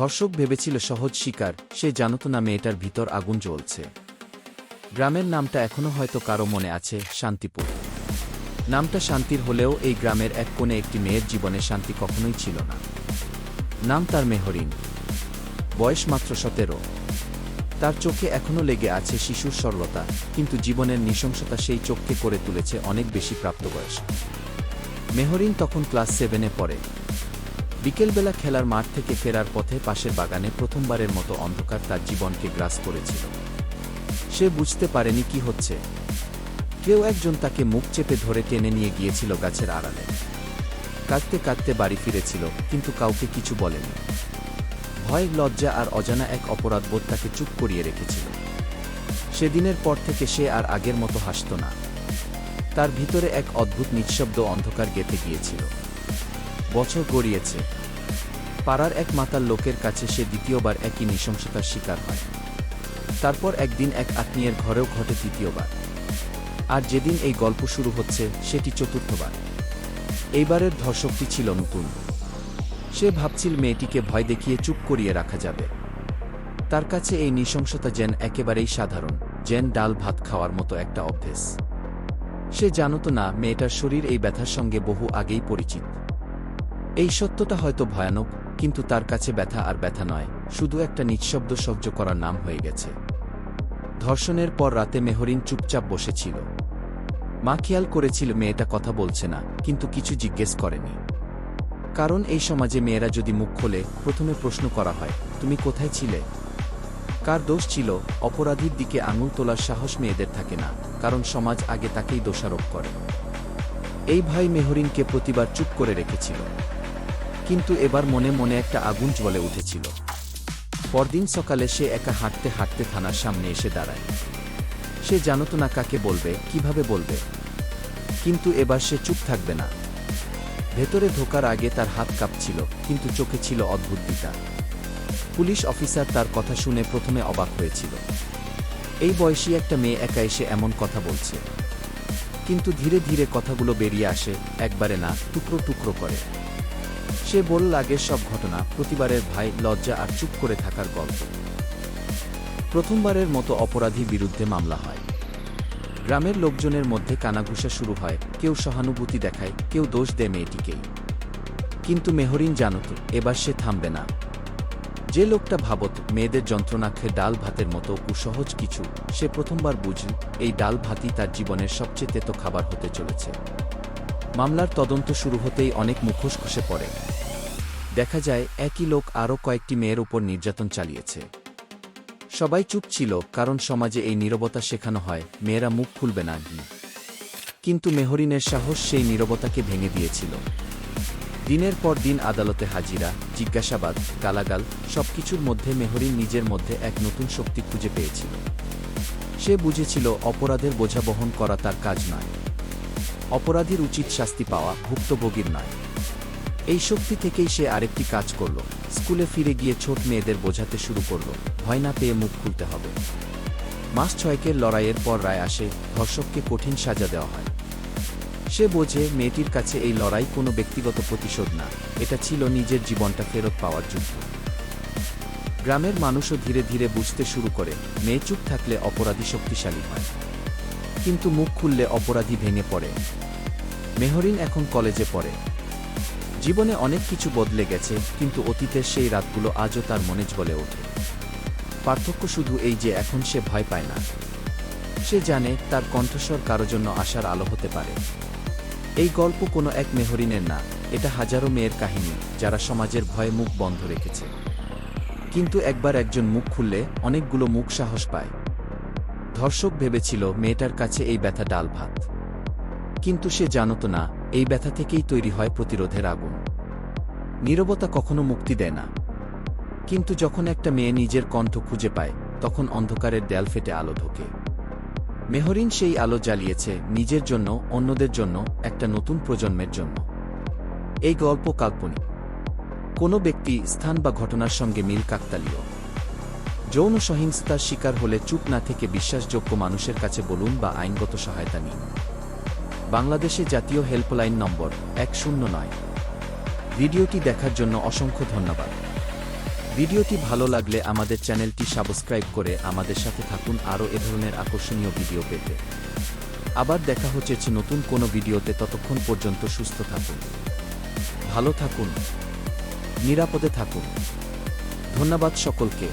ধর্ষক ভেবেছিল সহজ শিকার, সে জানত না মেয়েটার ভিতর আগুন জ্বলছে। গ্রামের নামটা এখনও হয়তো কারও মনে আছে, শান্তিপুর। নামটা শান্তির হলেও এই গ্রামের এক কোণে একটি মেয়ের জীবনে শান্তি কখনোই ছিল না। নাম তার মেহরিন। বয়স মাত্র সতেরো। তার চোখে এখনও লেগে আছে শিশুর সরলতা, কিন্তু জীবনের নৃশংসতা সেই চোখকে করে তুলেছে অনেক বেশি প্রাপ্তবয়স্ক। মেহরিন তখন ক্লাস সেভেনে পড়ে। বিকেলবেলা খেলার মাঠ থেকে ফেরার পথে পাশের বাগানে প্রথমবারের মতো অন্ধকার তার জীবনকে গ্রাস করেছিল। সে বুঝতে পারেনি কি হচ্ছে। কেউ একজন তাকে মুখ চেপে ধরে টেনে নিয়ে গিয়েছিল গাছের আড়ালে। কাঁদতে কাঁদতে বাড়ি ফিরেছিল, কিন্তু কাউকে কিছু বলেনি। ভয়, লজ্জা আর অজানা এক অপরাধবোধ তাকে চুপ করিয়ে রেখেছিল। সেদিনের পর থেকে সে আর আগের মতো হাসত না। তার ভিতরে এক অদ্ভুত নিঃশব্দ অন্ধকার গেঁথে গিয়েছিল। বছর গড়িয়েছে। পাড়ার এক মাতার লোকের কাছে সে দ্বিতীয়বার একই নৃশংসতার শিকার হয়। তারপর একদিন এক আত্মীয়ের ঘরেও ঘটে তৃতীয়বার। আর যেদিন এই গল্প শুরু হচ্ছে, সেটি চতুর্থবার। এইবারের ধর্ষকটি ছিল নতুন। সে ভাবছিল মেয়েটিকে ভয় দেখিয়ে চুপ করিয়ে রাখা যাবে। তার কাছে এই নৃশংসতা যেন একেবারেই সাধারণ, যেন ডাল ভাত খাওয়ার মতো একটা অভ্যেস। সে জানত না, মেয়েটার শরীর এই ব্যথার সঙ্গে বহু আগেই পরিচিত। এই সত্যটা হয়তো ভয়ানক, কিন্তু তার কাছে ব্যথা আর ব্যথা নয়, শুধু একটা নিঃশব্দ সহ্য করার নাম হয়ে গেছে। ধর্ষণের পর রাতে মেহরিন চুপচাপ বসেছিল। মা খেয়াল করেছিল মেয়েটা কথা বলছে না, কিন্তু কিছু জিজ্ঞেস করেনি। কারণ এই সমাজে মেয়েরা যদি মুখ খোলে, প্রথমে প্রশ্ন করা হয়, তুমি কোথায় ছিলে? কার দোষ ছিল? অপরাধীর দিকে আঙুল তোলার সাহস মেয়েদের থাকে না, কারণ সমাজ আগে তাকেই দোষারোপ করে। এই ভাই মেহরিনকে প্রতিবার চুপ করে রেখেছিল। কিন্তু এবার মনে মনে একটা আগুন জ্বলে উঠেছিল। পরদিন সকালে সে একা হাঁটতে হাঁটতে থানার সামনে এসে দাঁড়ায়। সে জানত না কাকে বলবে, কীভাবে বলবে। কিন্তু এবার সে চুপ থাকবে না। ভেতরে ঢোকার আগে তার হাত কাঁপছিল, কিন্তু চোখে ছিল অদ্ভুত দিতা পুলিশ অফিসার তার কথা শুনে প্রথমে অবাক হয়েছিল। এই বয়সী একটা মেয়ে একা এসে এমন কথা বলছে। কিন্তু ধীরে ধীরে কথাগুলো বেরিয়ে আসে, একবারে না, টুকরো টুকরো করে। সে বলল আগের সব ঘটনা, প্রতিবারের ভাই লজ্জা আর চুপ করে থাকার গল্প। প্রথমবারের মতো অপরাধী বিরুদ্ধে মামলা হয়। গ্রামের লোকজনের মধ্যে কানাঘুষা শুরু হয়, কেউ সহানুভূতি দেখায়, কেউ দোষ দেয় মেয়েটিকেই। কিন্তু মেহরিন জানত, এবার সে থামবে না। যে লোকটা ভাবত, মেয়েদের যন্ত্রণাক্ষে ডাল ভাতের মতো কুসহজ কিছু, সে প্রথমবার বুঝল, এই ডাল ভাতই তার জীবনের সবচেয়ে তেতো খাবার হতে চলেছে। মামলার তদন্ত শুরু হতেই অনেক মুখোশ খসে পড়ে। দেখা যায়, একই লোক আরও কয়েকটি মেয়ের উপর নির্যাতন চালিয়েছে। সবাই চুপ ছিল, কারণ সমাজে এই নীরবতা শেখানো হয়, মেয়েরা মুখ খুলবে না কিন্তু মেহরিনের সাহস সেই নীরবতাকে ভেঙে দিয়েছিল। দিনের পর দিন আদালতে হাজিরা, জিজ্ঞাসাবাদ, গালাগাল, সবকিছুর মধ্যে মেহরিন নিজের মধ্যে এক নতুন শক্তি খুঁজে পেয়েছিল। সে বুঝেছিল, অপরাধের বোঝা বহন করা তার কাজ নয়। অপরাধীর উচিত শাস্তি পাওয়া ভুক্তভোগীর নয়। এই শক্তি থেকেই সে আরেকটি কাজ করল। স্কুলে ফিরে গিয়ে ছোট মেয়েদের বোঝাতে শুরু করল, ভয় না পেয়ে মুখ খুলতে হবে। মাস ছয়েকের লড়াইয়ের পর রায় আসে, ধর্ষককে কঠিন সাজা দেওয়া হয়। সে বোঝে মেয়েটির কাছে এই লড়াই কোনো ব্যক্তিগত প্রতিশোধ না, এটা ছিল নিজের জীবনটা ফেরত পাওয়ার যুদ্ধ। গ্রামের মানুষও ধীরে ধীরে বুঝতে শুরু করে, মেয়ে চুপ থাকলে অপরাধী শক্তিশালী হয়। কিন্তু মুখ খুললে অপরাধী ভেঙে পড়ে। মেহরিন এখন কলেজে পড়ে। জীবনে অনেক কিছু বদলে গেছে, কিন্তু অতীতের সেই রাতগুলো আজও তার মনে জ্বলে ওঠে। পার্থক্য শুধু এই যে এখন সে ভয় পায় না। সে জানে তার কণ্ঠস্বর কারও জন্য আশার আলো হতে পারে। এই গল্প কোনো এক মেহরিনের না, এটা হাজারো মেয়ের কাহিনী, যারা সমাজের ভয়ে মুখ বন্ধ রেখেছে। কিন্তু একবার একজন মুখ খুললে অনেকগুলো মুখ সাহস পায়। ধর্ষক ভেবেছিল মেয়েটার কাছে এই ব্যথা ডাল ভাত। কিন্তু সে জানত না, এই ব্যথা থেকেই তৈরি হয় প্রতিরোধের আগুন। নীরবতা কখনো মুক্তি দেয় না। কিন্তু যখন একটা মেয়ে নিজের কণ্ঠ খুঁজে পায়, তখন অন্ধকারের দেয়াল ফেটে আলো ঢোকে। মেহরিন সেই আলো জ্বালিয়েছে নিজের জন্য, অন্যদের জন্য, একটা নতুন প্রজন্মের জন্য। এই গল্প কাল্পনিক। কোনো ব্যক্তি স্থান বা ঘটনার সঙ্গে মিল কাকতালীয়। যৌন সহিংসতার শিকার হলে চুপ না থেকে বিশ্বাসযোগ্য মানুষের কাছে বলুন বা আইনগত সহায়তা নিন। বাংলাদেশে জাতীয় হেল্পলাইন নম্বর এক শূন্য নয়। ভিডিওটি দেখার জন্য অসংখ্য ধন্যবাদ। ভিডিওটি ভালো লাগলে আমাদের চ্যানেলটি সাবস্ক্রাইব করে আমাদের সাথে থাকুন আরও এ ধরনের আকর্ষণীয় ভিডিও পেতে। আবার দেখা হচ্ছে নতুন কোনো ভিডিওতে ততক্ষণ পর্যন্ত সুস্থ থাকুন। ভালো থাকুন। নিরাপদে থাকুন। ধন্যবাদ সকলকে।